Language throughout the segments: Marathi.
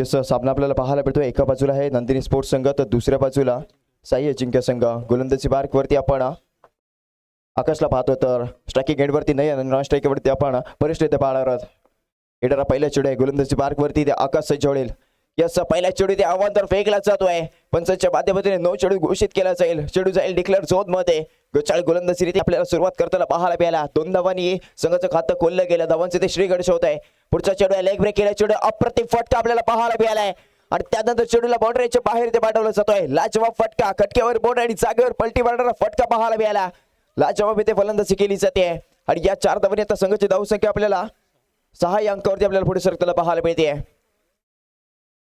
येस सामना आपल्याला पाहायला भेटतो एका बाजूला आहे नंदिनी स्पोर्ट्स संघ तर दुसऱ्या बाजूला साई अजिंक्य संघ. गोलंदाजी बार्कवरती आपण आकाशला पाहतो तर स्ट्रायकिंग एंडवरती नाही आणि नॉन स्ट्राईकवरती आपण परेश इथे पाहणार आहोत. एडारा पहिल्या चेडू आहे. गोलंदाजी बार्कवरती ते आकाश सज्ज याचा यस पहिल्या चेडू ते आव्हान तर फेकला जातोय. पंचांच्या माध्यमातून नऊ चेडू घोषित केला जाईल. चेडू जाईल डिक्लेअर झोनमध्ये. गोचाळ गोलंदाजी रीती आपल्याला सुरुवात करताना पाहायला मिळाला. दोन धावांनी संघाचं खातं खोललं गेलं. धावांचे ते श्रीगड होत आहे पुढचा चेडू आहे लेग ब्रेक केला. चेडू अप्रतिम फटका आपल्याला पाहायला मिळालाय. आणि त्यानंतर चेडूला बाउंड्रीच्या बाहेर ते पाठवलं जातोय. लाजवाब फटका खटक्यावर बोट आणि जागेवर पलटी मारणारा फटका पाहायला मिळाला. लाजवाब इथे फलंदाजी केली जाते. आणि या चार धावांनी आता संघाची धावसंख्या आपल्याला सहा या अंकावरती आपल्याला पुढे सरकताना पाहायला मिळते.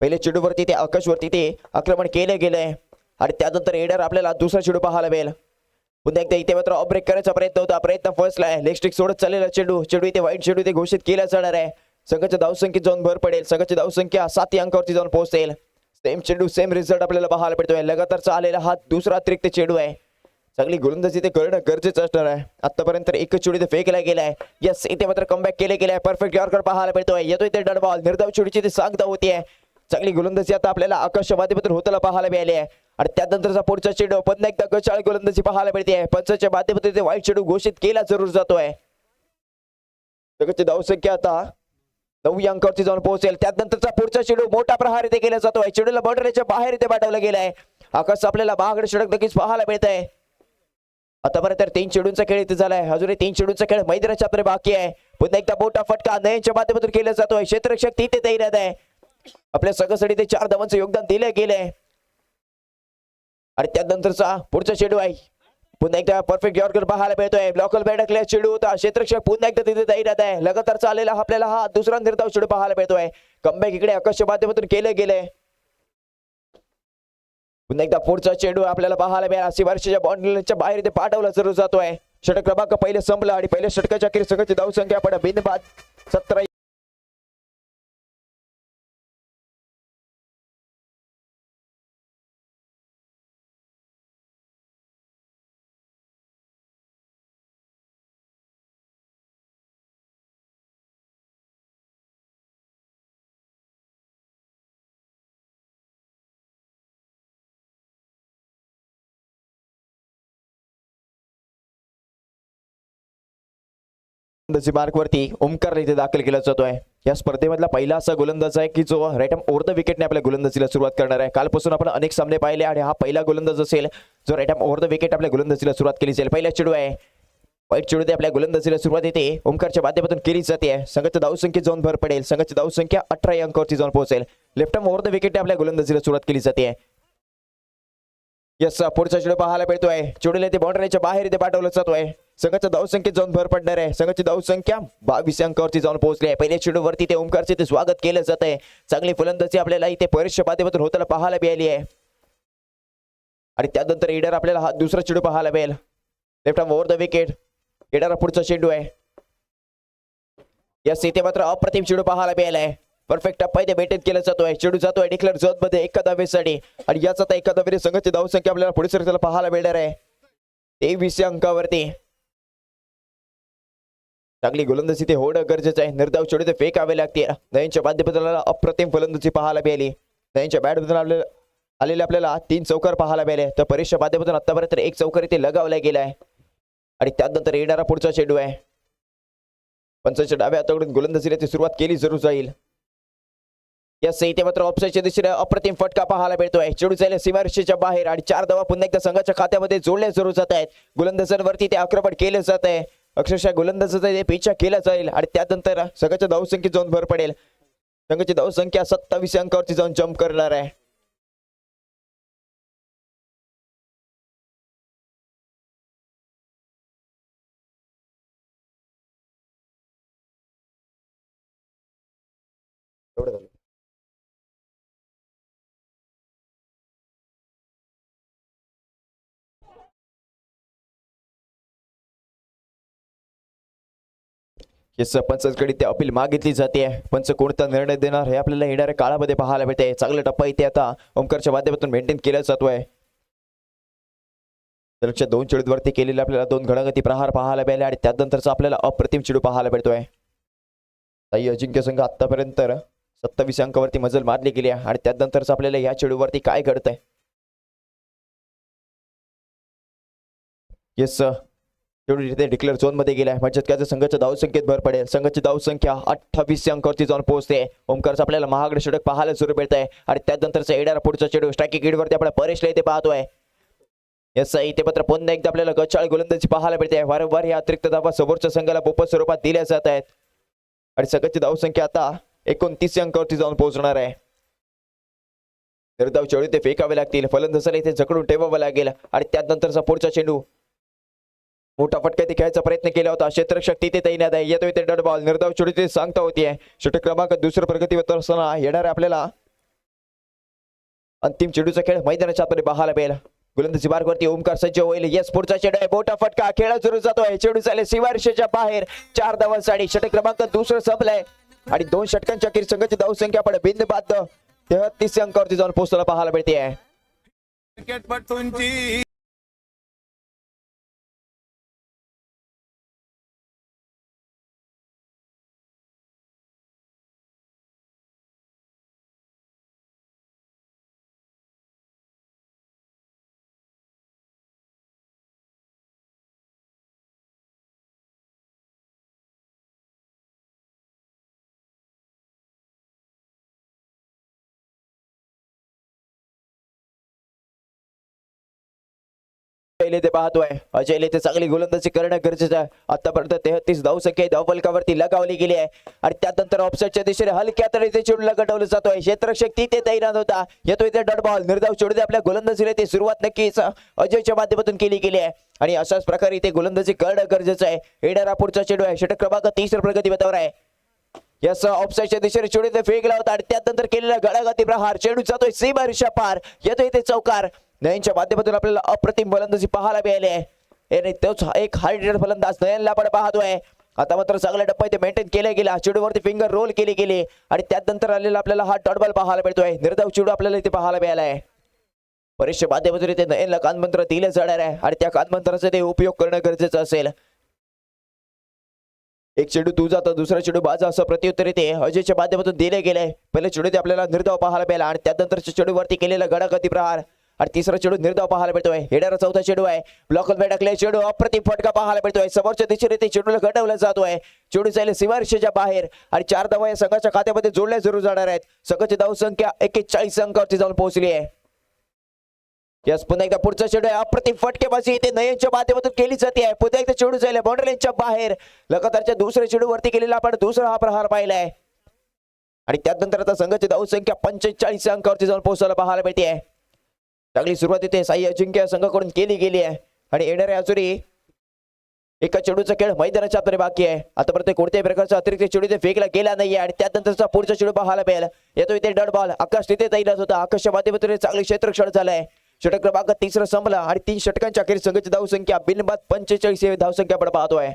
पहिले चेडूवरती ते आकाशवरती ते आक्रमण केलं गेलंय. आणि त्यानंतर एडर आपल्याला दुसरा चेडू पाहायला मिळेल. पुन्हा एकदा इथे मात्र ब्रेक करायचा प्रयत्न होता. प्रयत्न फसलाय लेग स्टिक सोडत चाललेला चेडू. चेडू इथे वाईट चेडू इथे घोषित केला जाणार आहे. संघाच्या धावसंख्येत जाऊन भर पडेल. संघाची धावसंख्या सात अंकावरती जाऊन पोहोचेल. सेम चेडू सेम रिझल्ट आपल्याला पाहायला पडतोय लगातारचा आलेला हा दुसरा अतिरिक्त चेडू आहे. चांगली गोलंदाजी ते करणं गरजेचं असणार आहे. आतापर्यंत एकच चेडू इथे फेकला गेलाय. यस इथे मात्र कमबॅक केले गेलाय परफेक्ट यॉर्कर पाहायला भेटतोय येतो इथे डड बॉल निर्धाव चेडूची ते सांगता आहे चांगली गोलंदाजी आता आपल्याला आकाश माध्यमातून होताना पाहायला मिळाली आहे. आणि त्यानंतरचा पुढचा चेंडू पुन्हा एकदा गचाळ गोलंदाजी पाहायला मिळते. पंचाच्या माध्यमातून ते वाईट चेंडू घोषित केला जरूर जातोय. जगाची धावसंख्या आता नऊ अंकावरती जाऊन पोहोचेल. त्यानंतरचा पुढचा चेंडू मोठा प्रहार इथे केला जातोय. चेडूला बॉर्डरच्या बाहेर इथे पाठवला गेलाय. आकाश आपल्याला बागड षडक नक्कीच पाहायला मिळत आहे आतापर्यंत तर तीन चेडूंचा खेळ इथे झालाय. अजूनही तीन चेडूंचा खेळ मैदानाच्या आपले बाकी आहे. पुन्हा एकदा मोठा फटका नयनच्या माध्यमातून केला जातोय. क्षेत्ररक्षक तिथे तैनात आहे. आपल्या सगळ्यासाठी ते चार धावांचं योगदान दिलं गेलंय. आणि त्यानंतरचा पुढचा शेड्यू आहे. पुन्हा एकदा परफेक्ट यॉर्कर पाहायला मिळतोय. ब्लॉकल बॅडकल्या चेडू होता. क्षेत्रक्षक पुन्हा एकदा तिथे तैनात आहे. लगातार चाललेला आपल्याला हा दुसरा निर्धाव चेडू पाहायला मिळतोय. कमबॅक इकडे आकाशच्या माध्यमातून केलं गेलंय पुन्हा एकदा पुढचा चेडू आपल्याला पाहायला मिळाला. शिवारशीच्या बाउंड्रीच्या बाहेर ते पाठवला जरूर जातोय. षटक क्रमांक पहिले संपलं आणि पहिल्या षटकाच्या अखेर संघाची धावसंख्या आपण बिनबाद. सतरा गोलंदाजी मार्कवरती ओमकार इथे दाखल केला जातोय. या स्पर्धेमधला पहिला असा गोलंदाज आहे की जो राईट ओव्हर द विकेटने आपल्या गोलंदाजीला सुरुवात करणार आहे. कालपासून आपण अनेक सामने पाहिले आणि हा पहिला गोलंदाज असेल जो राईट ओव्हर द विकेट आपल्या गोलंदाजीला सुरुवात केली जाईल. पहिला चेडू आहे. वाईट चेडू ते आपल्या गोलंदाजीला सुरुवात येते. ओमकारच्या माध्यमातून केली जाते. संघाच्या धावसंख्येत जाऊन भर पडेल. संघाची धावसंख्या अठरा या अंकावरती जाऊन पोहोचेल. लेफ्ट ओव्हर द विकेटने आपल्या गोलंदाजीला सुरुवात केली जाते. यस पुढचा चेडू पाहायला मिळतोय. चेडूला ते बाउंड्रीच्या बाहेर इथे पाठवलं जातोय. संघाचा धावसंख्येत जाऊन भर पडणार आहे. संघाची धावसंख्या बावीस अंकावरती जाऊन पोहोचली आहे. पहिल्या चेंडूवरती ते ओमकारचे ते स्वागत केलं जात आहे. चांगली फलंदाजी आपल्याला इथे परीक्षा माध्यमातून होताना पाहायला मिळाली आहे. आणि त्यानंतर इडर आपल्याला हा दुसरा चेंडू पाहायला मिळेल. लेफ्ट ओव्हर द विकेट इडर पुढचा चेंडू आहे. या इथे मात्र अप्रतिम चेडू पाहायला मिळाला आहे. परफेक्ट टप्पा इथे मेंटेन केला जातोय. चेडू जातोय. डिक्लेअर जत मध्ये एका धावेसाठी आणि याच आता एका धावेने संघाची धावसंख्या आपल्याला पुढे सरकारला पाहायला मिळणार आहे. तेवीस अंकावरती. चांगली गोलंदाजी ते होणं गरजेचं आहे. निर्धाव चेडू ते फेकावे लागते. नयनच्या माध्यमातून अप्रतिम फलंदाजी पाहायला मिळाली. नयनच्या बॅटमधून आपल्याला आलेले आपल्याला तीन चौकार पाहायला मिळाले. तर परीक्षा माध्यमातून आतापर्यंत एक चौकार इथे लगावला गेलाय आणि त्यानंतर येणारा पुढचा चेंडू आहे. पंचाच्या डाव्या हाताकडून गोलंदाजीला ती सुरुवात केली जरूर जाईल. या इथे मात्र ऑप्शनच्या दिशेने अप्रतिम फटका पाहायला मिळतोय. चेडू जायला सीमारेषेच्या बाहेर आणि चार धावा पुन्हा एकदा संघाच्या खात्यामध्ये जोडल्या जरूर जात आहेत. गोलंदाजांवरती ते आक्रमण केलं जात आहे. अक्षरशः गोलंदाजाचा पेचा केला जाईल आणि त्यानंतर संघाच्या धावसंख्येत जाऊन भर पडेल. संघाची धावसंख्या सत्तावीस अंकावरती जाऊन जम्प करणार आहे. एवढं झालं. हे सरपंचांकडे ते अपील मागितली जाते. पंच कोणता निर्णय देणार हे आपल्याला येणाऱ्या काळामध्ये पाहायला मिळते. चांगला टप्पा इथे आता ओमकारच्या माध्यमातून मेंटेन केला जातोय लक्ष दोन चेडूवरती केलेले आपल्याला दोन घडागती प्रहार पाहायला मिळाले आणि त्यानंतरचा आपल्याला अप्रतिम चेडू पाहायला मिळतोय. ताई अजिंक्य संघ आतापर्यंत सत्तावीस अंकावरती मजल मारली गेली आहे आणि त्यानंतरच आपल्याला या चेडूवरती काय घडतंय? येस चेडू जिथे डिक्लेअर झोनमध्ये गेलाय. म्हणजे त्याचं संघाच्या धावसंख्येत भर पडेल. संघाची धावसंख्या अठ्ठावीस अंकावरती जाऊन पोहोचते. ओमकारचं आपल्याला महागडे षटक पाहायला सुरू मिळत आहे आणि त्यानंतरचा एडारा पुढचा चेडू स्ट्रायकिंग वरती आपण परेशला इथे पाहतोय. याचा इथे मात्र पुन्हा एकदा आपल्याला गचाळ गोलंदाजी पाहायला मिळते. वारंवार या अतिरिक्त धावा समोरच्या संघाला बोपत स्वरूपात दिल्या जात आहेत. आणि सगळ्याची धावसंख्या आता एकोणतीस अंकावरती जाऊन पोहोचणार आहे. निर्धाव चेडू ते फेकावे लागतील. फलंदाजाला इथे झकडून ठेवावं लागेल. आणि त्यानंतरचा पुढचा चेंडू मोठा फटका ते खेळायचा प्रयत्न केला होता. क्षेत्ररक्षक तिथे तैनात आहे. येतो ते डट बॉल. निर्धाव चेडू ते सांगता होती षटक क्रमांक दुसऱ्या प्रगतीवर असताना येणार आपल्याला अंतिम चेडूचा खेळ मैदानाच्या आतमध्ये पाहायला मिळेल. गोलंदाजी मार्गवरती ओमकार सज्ज होईल. येस पुढचा चेडू आहे. मोठा फटका. खेळा सुरू जातोय. चेडू चालेल सीमारेषेच्या बाहेर. चार धावांसाठी षटक क्रमांक दुसरं संपलाय. आणि दोन षटकांच्या अखेर संघाची धावसंख्या पण बिंद बाद तेहतीस अंकावरती जाऊन पोहोचताना पाहायला मिळते. क्रिकेटपटूंची अजय ते पाहतोय अजय ते चांगली गोलंदाजी करणं गरजेचं आहे. आतापर्यंत तेहतीस धाव धावसंख्या धावफलकावरती लगावली गेली आहे. आणि त्यानंतर ऑफसाईडच्या दिशेने हलक्या तरी ते चेडूला गटवलं जातोय क्षेत्रक्षक तिथे तैनात होता. येतो इथे डट बॉल निर्धाव चेडू आपल्या गोलंदाजीला ते सुरुवात नक्कीच अजयच्या माध्यमातून केली गेली आहे. आणि अशाच प्रकारे इथे गोलंदाजी करणं गरजेचं आहे. येणारा पुढचा चेडू आहे. षटक क्रमांक तीस प्रगती पथावर आहे. यस ऑफसाईडच्या दिशेने चेडू ते फेकला होता. आणि त्यानंतर केलेला गडागती प्रहार चेडू जातोय. सीमा रिषा पार येतो इथे चौकार. नयनच्या माध्यमातून आपल्याला अप्रतिम फलंदाजी पाहायला मिळाली आहे. आणि तोच एक हार्ड फलंदाज नयनला आपण पाहतोय. आता मात्र चांगला टप्पा इथे मेंटेन केला गेला. चेडूवरती फिंगर रोल केली गेली. आणि त्यानंतर आलेला आपल्याला हा डॉटबॉल पाहायला मिळतोय. निर्धाव चेडू आपल्याला इथे पाहायला मिळाला आहे परीक्षा माध्यमातून इथे नयनला कानमंत्र दिले जाणार आहे. आणि त्या कानमंत्राचा ते उपयोग करणं गरजेचं असेल. एक चेडू तुझा तर दुसरा चेडू माझा असं प्रत्युत्तर येते अजयच्या माध्यमातून दिले गेले. पहिले चेडू ते आपल्याला निर्धाव पाहायला मिळाला. आणि त्यानंतरच्या चेडूवरती केलेला गडागती प्रहार आणि तिसरा चेडू निर्धाव पाहायला मिळतोय. हेडारा चौथा चेडू आहे. ब्लॉक टाकले चेडू अप्रतिम फटका पाहायला मिळतोय. समोरच्या दिशेने ते चेडूला घडवलं जातोय. चेडू जाईल सीमारेषेच्या बाहेर आणि चार धावा या संघाच्या खात्यामध्ये जोडल्या जरूर जाणार आहेत. संघाची धावसंख्या एकेचाळीस अंकावरती जाऊन पोहोचली आहे. यस पुन्हा एकदा पुढचा चेडू आहे. अप्रतिम फटकेबाजी इथे नयनच्या माध्यमातून केली जाते. आहे पुन्हा एकदा चेडू जाईल बाउंड्रीच्या बाहेर. लगातारच्या दुसऱ्या चेडूवरती केलेला आपण दुसरा हा प्रहार पाहिलाय. आणि त्यानंतर आता संघाची धावसंख्या पंचेचाळीस अंकावरती जाऊन पोहोचायला पाहायला मिळते. चांगली सुरुवात इथे साई अजिंक्य संघाकडून केली गेली आहे. आणि येणाऱ्या अजुरी एका चेडूचा खेळ मैदानाच्या आतमध्ये बाकी आहे. आतापर्यंत कोणत्याही प्रकारचा अतिरिक्त चेडू इथे फेकला गेला नाहीये. आणि त्यानंतरचा पुढचा चेडू पाहायला मिळेल. येतो इथे डट बॉल. आकाश तिथे तैनात होता. आकाशच्या माध्यमातून चांगले क्षेत्रक्षण झालंय. षटक क्रमांक तिसरा संपला. आणि तीन षटकांच्या अखेर संघाची धावसंख्या बिनबाद पंचेचाळीस धावसंख्या आपण पाहतोय.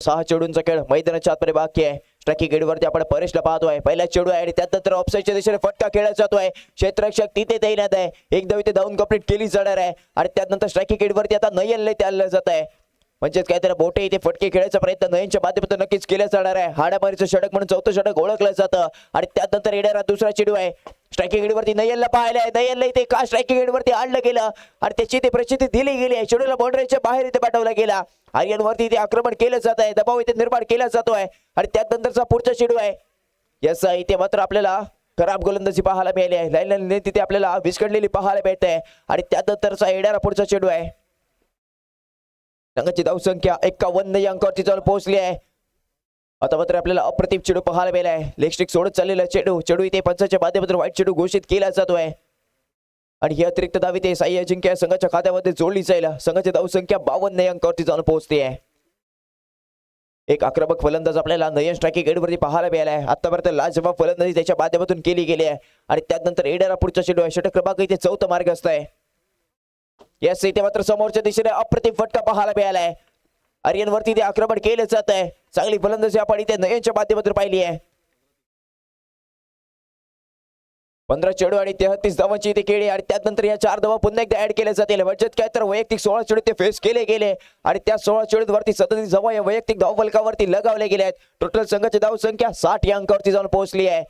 सहा चेडूंचा खेळ मैदानाच्या आतमध्ये बाकी आहे. ट्रॅकिंग गेडवरती आपण परेशला पाहतोय. पहिला चेडू आहे आणि त्यानंतर ऑफसाईडच्या दिशेने फटका खेळला जातोय. क्षेत्ररक्षक तिथे तैनात आहे. एकदा इथे धावून कंप्लीट केली जाणार आहे. आणि त्यानंतर ट्रॅकिंग गेडवरती आता नयनला लय आणलं जात आहे म्हणजेच काहीतरी बोटे इथे फटके खेळायचा प्रयत्न नयनच्या माध्यमातून नक्कीच केला जाणार आहे. हाडामारीचं षडक म्हणून चौथं षडक ओळखलं जातं. आणि त्यानंतर येणारा दुसरा चेडू आहे. स्ट्रायकिंग गेडवरती नयनला पाहिलंय. नयनला इथे का स्ट्रायकिंग गेडवरती आणलं गेलं? आणि त्याची इथे प्रचिती दिली गेली आहे. चेडूला बाउंड्रीच्या बाहेर इथे पाठवला गेला. आर्यनवरती इथे आक्रमण केलं जात आहे. दबाव इथे निर्माण केला जातो आहे. आणि त्यानंतरचा पुढचा चेडू आहे. यस इथे मात्र आपल्याला खराब गोलंदाजी पाहायला मिळाली आहे. लाईन लाईन तिथे आपल्याला विस्कडलेली पाहायला मिळते. आणि त्यानंतरचा येणारा पुढचा चेडू आहे. संघाची धावसंख्या एक्कावन्न या अंकावरती जाऊन पोहोचली आहे आता मात्र आपल्याला अप्रतिम चेडू पाहायला मिळाला आहे लेग सोडत चाललेला चेडू चेडू इथे पंचाच्या माध्यमातून वाईट चेडू घोषित केला जातोय आणि ही अतिरिक्त दावी ते साई अजिंक्य संघाच्या खात्यामध्ये जोडली जाईल संघाची धावसंख्या बावन्न अंकावरती जाऊन पोहोचते आहे एक आक्रमक फलंदाज आपल्याला नयन स्ट्रायकिंग एडवरती पाहायला मिळाला आहे आतापर्यंत लाजवाब फलंदाजी त्याच्या माध्यमातून केली गेली आहे आणि त्यानंतर एडारा पुढचा चेंडू आहे षटक क्रमांक इथे चौथा मार्ग असत आहे यास इथे मात्र समोरच्या दिशेने अप्रतिम फटका पाहायला मिळालाय. आर्यनवरती ते आक्रमण केलं जात आहे चांगली फलंदाजी आपण इथे नयनच्या माध्यमातून पाहिली आहे. पंधरा चेडू आणि तेहतीस धावांची इथे केली आणि त्यानंतर या चार धावा पुन्हा एकदा ऍड केल्या जातील. बचत काय तर वैयक्तिक सोळा चेडू ते फेस केले गेले आणि त्या सोळा चेडूवरती सदतीस धावा या वैयक्तिक धाव फलकावरती लगावले गेले आहेत. टोटल संघाची धाव संख्या साठ या अंकावरती जाऊन पोहोचली आहे.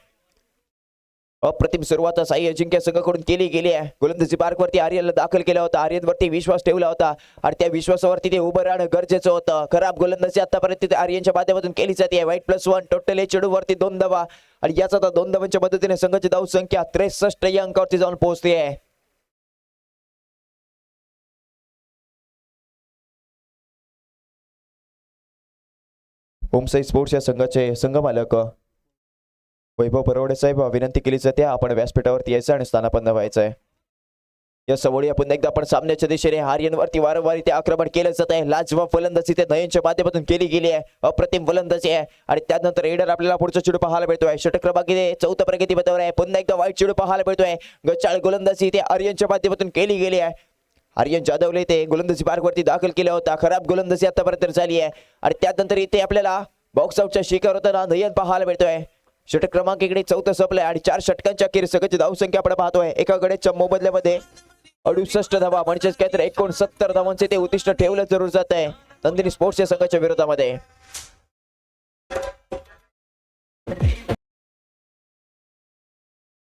अप्रतिम सुरुवात साई अजिंक्य संघाकडून केली गेली आहे. गोलंदाजी पार्कवरती आर्यनला दाखल केला होता. आर्यनवरती विश्वास ठेवला होता. आणि त्या विश्वासावरती ते उभं राहणं गरजेचं होतं. खराब गोलंदाजी आतापर्यंत आर्यनच्या माध्यमातून केली जाते. वाईट प्लस वन टोटल या चेडूवरती दोन धावा. आणि याचा आता दोन धावांच्या मदतीने संघाची धाव संख्या त्रेसष्ट या अंकावरती जाऊन पोहोचते आहे. ओमसाई स्पोर्ट्स या संघाचे संघमालक वैभव बरोडे साहेब विनंती केली जाते. आपण व्यासपीठावरती यायचं आणि स्थानापन्न व्हायचं आहे. या सवळी पुन्हा एकदा आपण सामन्याच्या दिशेने हारियनवरती वारंवार इथे आक्रमण केलं जात आहे. लाजवा फलंदाजी ते नयनच्या माध्यमातून केली गेली आहे. अप्रतिम फलंदाजी आहे. आणि त्यानंतर एडर आपल्याला पुढचा चेडू पाहायला मिळतोय. षटक क्रमांक इथे चौथा प्रगती पथावर आहे. पुन्हा एकदा वाईट चेडू पाहायला मिळतोय. गचाळ गोलंदाजी इथे आर्यनच्या माध्यमातून केली गेली आहे. आर्यन जाधवले ते गोलंदाजी पार्कवरती दाखल केला होता. खराब गोलंदाजी आतापर्यंत झाली आहे. आणि त्यानंतर इथे आपल्याला बॉक्स आउटच्या शिकार होताना नयन पाहायला मिळतोय. षटक क्रमांक इकडे चौथं संपलंय आणि चार षटकांच्या अखेर सगळ्याची धावसंख्या आपण पाहतोय. एका गड्याच्या मोबदल्यामध्ये अडुसष्ट धावा म्हणजेच काय तर एकोणसत्तर धावांचे ते उद्दिष्ट ठेवलं जरूर जात आहे. नंदिनी स्पोर्ट्स या संघाच्या विरोधामध्ये.